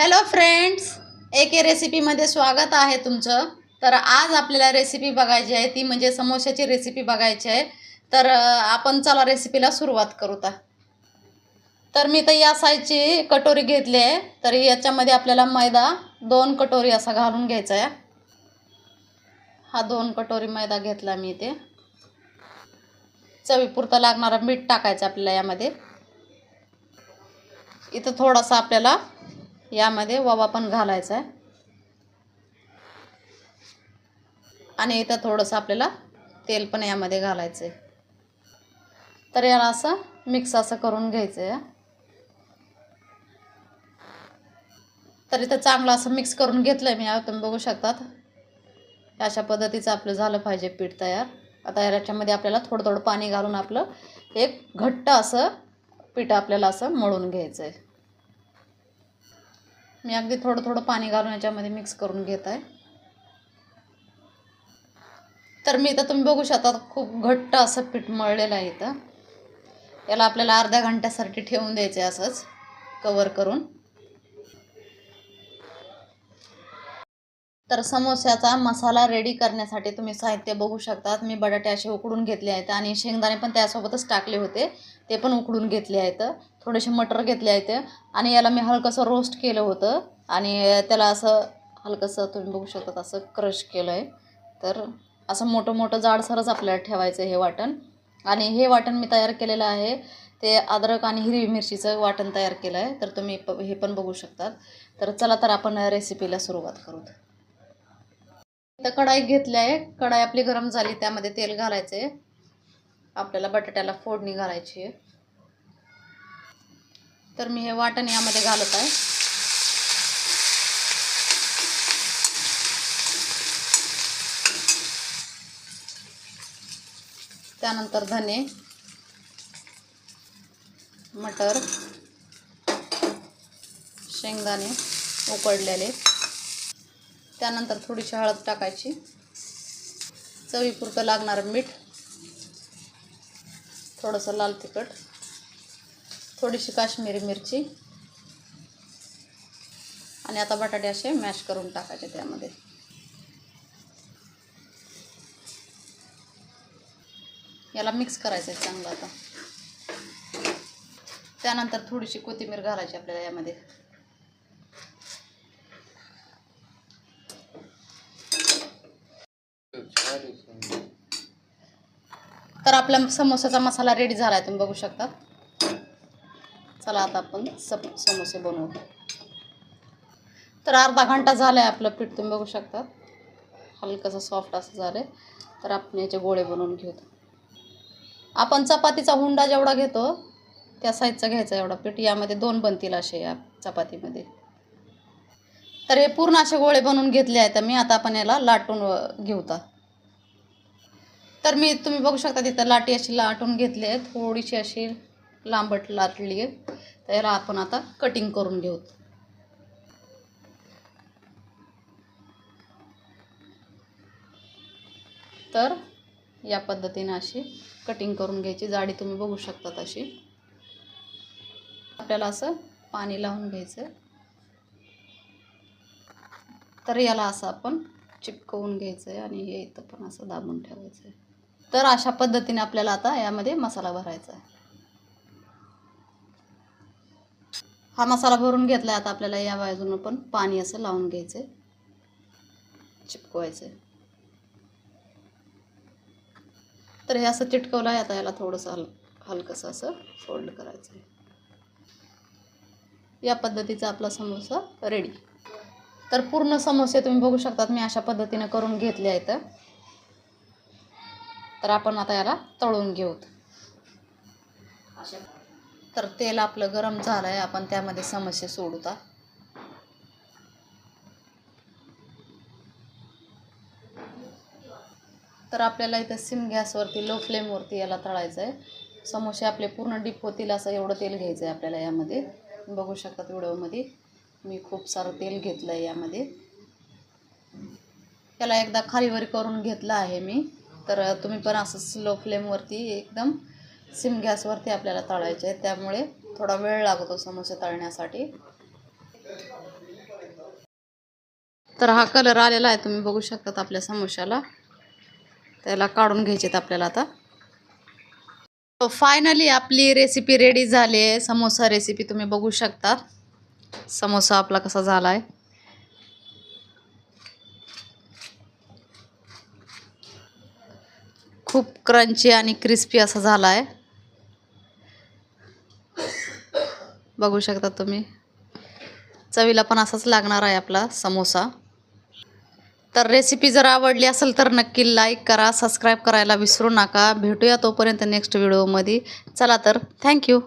Hello friends एके रेसिपीमध्ये स्वागत आहे तुमचं. तर आज आपल्याला रेसिपी बघायची आहे. ती म्हणजे समोश्याची रेसिपी बघायची आहे. तर आपण चला रेसिपीला सुरुवात करू तर तर मी तर या साईजची कटोरी घेतली आहे. तर याच्यामध्ये आपल्याला मैदा दोन कटोरी असा घालून घ्यायचा आहे. हा दोन कटोरी मैदा घेतला मी इथे. चवीपुरता लागणारा मीठ टाकायचं आपल्याला यामध्ये. इथं थोडासा आपल्याला यामध्ये ववा पण घालायचा आहे. आणि इथं थोडंसं आपल्याला तेल पण यामध्ये घालायचं आहे तर याला असं मिक्स असं करून घ्यायचं आहे तर इथं चांगलं असं मिक्स करून घेतलं आहे मी. आता तुम्ही बघू शकतात. अशा पद्धतीचं आपलं झालं पाहिजे पीठ तयार. आता याच्यामध्ये आपल्याला थोडं थोडं पाणी घालून आपलं एक घट्ट असं पीठ आपल्याला असं मळून घ्यायचं आहे मी अगदी थोडं थोडं पाणी घालून याच्यामध्ये मिक्स करून घेत आहे. तर मी इथं तुम्ही बघू शकता खूप घट्ट असं पीठ मळलेलं आहे इथं. याला आपल्याला अर्ध्या घंट्यासाठी ठेवून द्यायचं आहे असंच कवर करून. तर समोस्याचा मसाला रेडी करण्यासाठी तुम्ही साहित्य बघू शकतात. मी बटाटे असे उकडून घेतले आहेत आणि शेंगदाणे पण त्यासोबतच टाकले होते. ते पण उकडून घेतले आहेत. थोडेसे मटर घेतले आहेत आणि याला मी हलकंसं रोस्ट केलं होतं. आणि त्याला असं हलकंसं तुम्ही बघू शकतात असं क्रश केलं आहे तर असं मोठं मोठं जाडसरच आपल्याला ठेवायचं हे वाटण. आणि हे वाटण मी तयार केलेलं आहे. ते अद्रक आणि हिरवी मिरचीचं वाटण तयार केलं आहे तर तुम्ही प हे पण बघू शकतात. तर चला तर आपण रेसिपीला सुरुवात करू तर कढाई घेतली आहे. कढाई आपली गरम झाली त्यामध्ये तेल घालायचं आहे आपल्याला बटाट्याला फोडणी घालायची आहे. तर मी हे वाटण यामध्ये घालत आहे. त्यानंतर धने मटर शेंगदाणे उकडलेले. त्यानंतर थोडीशी हळद टाकायची. चवीपुरतं लागणारं मीठ थोडंसं लाल तिखट. थोडीशी काश्मीरी मिरची. आणि आता बटाटे असे मॅश करून टाकायचे त्यामध्ये. याला मिक्स करायचं आहे चांगलं आता. त्यानंतर थोडीशी कोथिंबीर घालायची आपल्याला यामध्ये. तर आपला समोसाचा मसाला रेडी झाला आहे तुम्ही बघू शकता. चला आता आपण सप समोसे बनवू. तर अर्धा घंटा झाला आहे आपलं पीठ तुम्ही बघू शकता. हलकंसं सॉफ्ट असं झालं आहे तर आपण याचे गोळे बनवून घेऊ. आपण चपातीचा हुंडा जेवढा घेतो त्या साईजचा घ्यायचा एवढा पीठ. यामध्ये दोन बनतील असे या चपातीमध्ये. तर हे पूर्ण असे गोळे बनवून घेतले आहेत. मी आता आपण याला लाटून घेऊता. घेऊ तर मी तुम्ही बघू शकता तिथं लाटी अशी लाटून घेतली आहे. थोडीशी अशी लांबट लाटली आहे तर याला आपण आता कटिंग करून घेऊ. तर या पद्धतीने अशी कटिंग करून घ्यायची. जाडी तुम्ही बघू शकतात अशी. आपल्याला असं पाणी लावून घ्यायचं तर याला असं आपण चिपकवून घ्यायचं आहे आणि हे इथं पण असं दाबून ठेवायचं आहे तर अशा पद्धतीने आपल्याला आता यामध्ये मसाला भरायचा आहे. हा मसाला भरून घेतला आता आपल्याला या बाजूनं पण पाणी असं लावून घ्यायचं आहे चिपकवायचं आहे तर हे असं चिटकवलं आहे आता याला थोडंसं हल हलकंसं असं फोल्ड करायचं आहे या पद्धतीचा आपला समोसा रेडी तर पूर्ण समोसे तुम्ही बघू शकतात मी अशा पद्धतीनं करून घेतले आहेत. तर आपण आता याला तळून घेऊत तर तेल आपलं गरम झालं आहे आपण त्यामध्ये समोसे सोडूता. तर आपल्याला इथं सिम गॅसवरती लो फ्लेमवरती याला तळायचं आहे समोसे आपले पूर्ण डीप होतील असं एवढं तेल घ्यायचं आहे आपल्याला यामध्ये. बघू शकतात व्हिडिओमध्ये. मी खूप सारं तेल घेतलं आहे यामध्ये. याला एकदा खालीवर करून घेतलं आहे मी. तर तुम्ही पण असंच स्लो फ्लेमवरती एकदम सिम गॅसवरती आपल्याला तळायचे आहे त्यामुळे थोडा वेळ लागतो समोसे तळण्यासाठी. तर हा कलर आलेला आहे तुम्ही बघू शकतात आपल्या समोशाला त्याला काढून घ्यायचेत आपल्याला आता. फायनली आपली रेसिपी रेडी झाली आहे. समोसा रेसिपी तुम्ही बघू शकता समोसा आपला कसा झाला आहे खूप क्रंची आणि क्रिस्पी असा झाला आहे बघू शकता तुम्ही. चवीला पण असाच लागणार आहे आपला समोसा. तर रेसिपी जर आवडली असेल तर नक्की लाईक करा सबस्क्राईब करायला विसरू नका. भेटूया तोपर्यंत नेक्स्ट व्हिडिओमध्ये चला तर थँक्यू